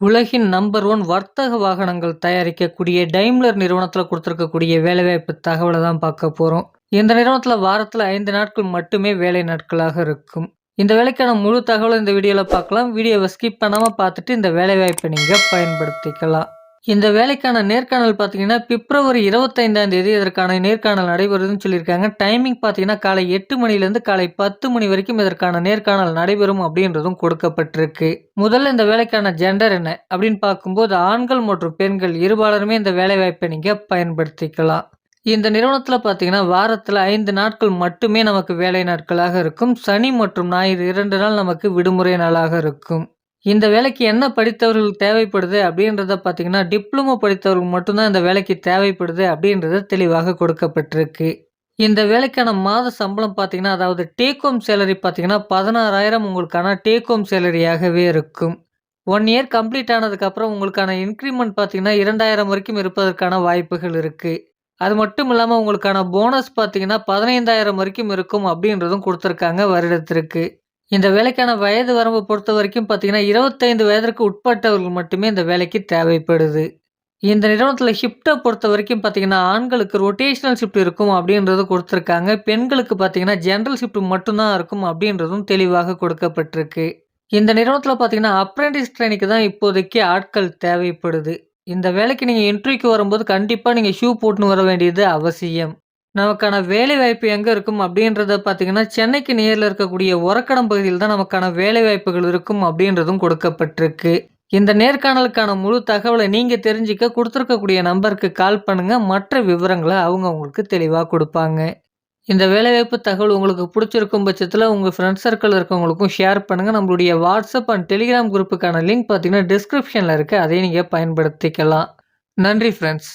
உலகின் number one வர்த்தக வாகனங்கள் தயாரிக்கக்கூடிய டைம்லர் நிறுவனத்தில் கொடுத்துருக்கக்கூடிய வேலைவாய்ப்பு தகவலை தான் பார்க்க போகிறோம் இந்த நிறுவனத்தில் வாரத்தில் ஐந்து நாட்கள் மட்டுமே வேலை நாட்களாக இருக்கும். இந்த வேலைக்கான முழு தகவலை இந்த வீடியோவில் பார்க்கலாம். வீடியோவை ஸ்கிப் பண்ணாமல் பார்த்துட்டு இந்த வேலைவாய்ப்பை நீங்கள் பயன்படுத்திக்கலாம். இந்த வேலைக்கான நேர்காணல் பார்த்தீங்கன்னா பிப்ரவரி இருபத்தைந்தாம் தேதி இதற்கான நேர்காணல் நடைபெறுதுன்னு சொல்லியிருக்காங்க. டைமிங் பார்த்தீங்கன்னா காலை எட்டு மணிலேருந்து காலை பத்து மணி வரைக்கும் இதற்கான நேர்காணல் நடைபெறும் அப்படின்றதும் கொடுக்கப்பட்டிருக்கு. முதல்ல இந்த வேலைக்கான ஜெண்டர் என்ன அப்படின்னு பார்க்கும்போது ஆண்கள் மற்றும் பெண்கள் இருபாலருமே இந்த வேலைவாய்ப்பை நீங்கள் பயன்படுத்திக்கலாம். இந்த நிறுவனத்தில் பார்த்தீங்கன்னா வாரத்தில் ஐந்து நாட்கள் மட்டுமே நமக்கு வேலை நாட்களாக இருக்கும். சனி மற்றும் ஞாயிறு இரண்டு நாள் நமக்கு விடுமுறை நாளாக இருக்கும். இந்த வேலைக்கு என்ன படித்தவர்கள் தேவைப்படுது அப்படின்றத பார்த்தீங்கன்னா டிப்ளமோ படித்தவர்கள் மட்டும்தான் இந்த வேலைக்கு தேவைப்படுது அப்படின்றது தெளிவாக கொடுக்கப்பட்டிருக்கு. இந்த வேலைக்கான மாத சம்பளம் பார்த்தீங்கன்னா அதாவது டேக் ஹோம் சேலரி பார்த்தீங்கன்னா பதினாறாயிரம் உங்களுக்கான டேக் ஹோம் சேலரியாகவே இருக்கும். ஒன் இயர் கம்ப்ளீட் ஆனதுக்கப்புறம் உங்களுக்கான இன்க்ரிமெண்ட் பார்த்தீங்கன்னா இரண்டாயிரம் வரைக்கும் இருப்பதற்கான வாய்ப்புகள் இருக்குது அது மட்டும் இல்லாமல் உங்களுக்கான போனஸ் பார்த்தீங்கன்னா பதினைந்தாயிரம் வரைக்கும் இருக்கும் அப்படின்றதும் கொடுத்துருக்காங்க வருடத்திற்கு. இந்த வேலைக்கான வயது வரம்பு பொறுத்த வரைக்கும் பார்த்தீங்கன்னா இருபத்தைந்து வயதிற்கு உட்பட்டவர்கள் மட்டுமே இந்த வேலைக்கு தேவைப்படுது. இந்த நிறுவனத்தில் ஷிஃப்ட்டை பொறுத்த வரைக்கும் பார்த்தீங்கன்னா ஆண்களுக்கு ரொட்டேஷனல் ஷிஃப்ட் இருக்கும் அப்படின்றது கொடுத்துருக்காங்க. பெண்களுக்கு பார்த்தீங்கன்னா ஜென்ரல் ஷிஃப்ட் மட்டும்தான் இருக்கும் அப்படின்றதும் தெளிவாக கொடுக்கப்பட்டிருக்கு. இந்த நிறுவனத்தில் பார்த்தீங்கன்னா அப்ரெண்டிஸ் ட்ரெயினுக்கு தான் இப்போதைக்கு ஆட்கள் தேவைப்படுது. இந்த வேலைக்கு நீங்கள் இன்டர்வியூக்கு வரும்போது கண்டிப்பாக நீங்கள் ஷூ போட்டுன்னு வர வேண்டியது அவசியம். நமக்கான வேலைவாய்ப்பு எங்கே இருக்கும் அப்படின்றத பார்த்தீங்கன்னா சென்னைக்கு நேரில் இருக்கக்கூடிய உரக்கடம் பகுதியில் தான் நமக்கான வேலைவாய்ப்புகள் இருக்கும் அப்படின்றதும் கொடுக்கப்பட்டிருக்கு. இந்த நேர்காணலுக்கான முழு தகவலை நீங்கள் தெரிஞ்சிக்க கொடுத்துருக்கக்கூடிய நம்பருக்கு கால் பண்ணுங்கள் மற்ற விவரங்களை அவங்க உங்களுக்கு தெளிவாக கொடுப்பாங்க. இந்த வேலைவாய்ப்பு தகவல் உங்களுக்கு பிடிச்சிருக்கும் பட்சத்தில் உங்கள் ஃப்ரெண்ட்ஸ் சர்க்கிள் இருக்கவங்களுக்கும் ஷேர் பண்ணுங்கள் நம்மளுடைய வாட்ஸ்அப் அண்ட் டெலிகிராம் குரூப்புக்கான லிங்க் பார்த்தீங்கன்னா டிஸ்கிரிப்ஷனில் இருக்குது அதையும் நீங்கள் பயன்படுத்திக்கலாம். நன்றி ஃப்ரெண்ட்ஸ்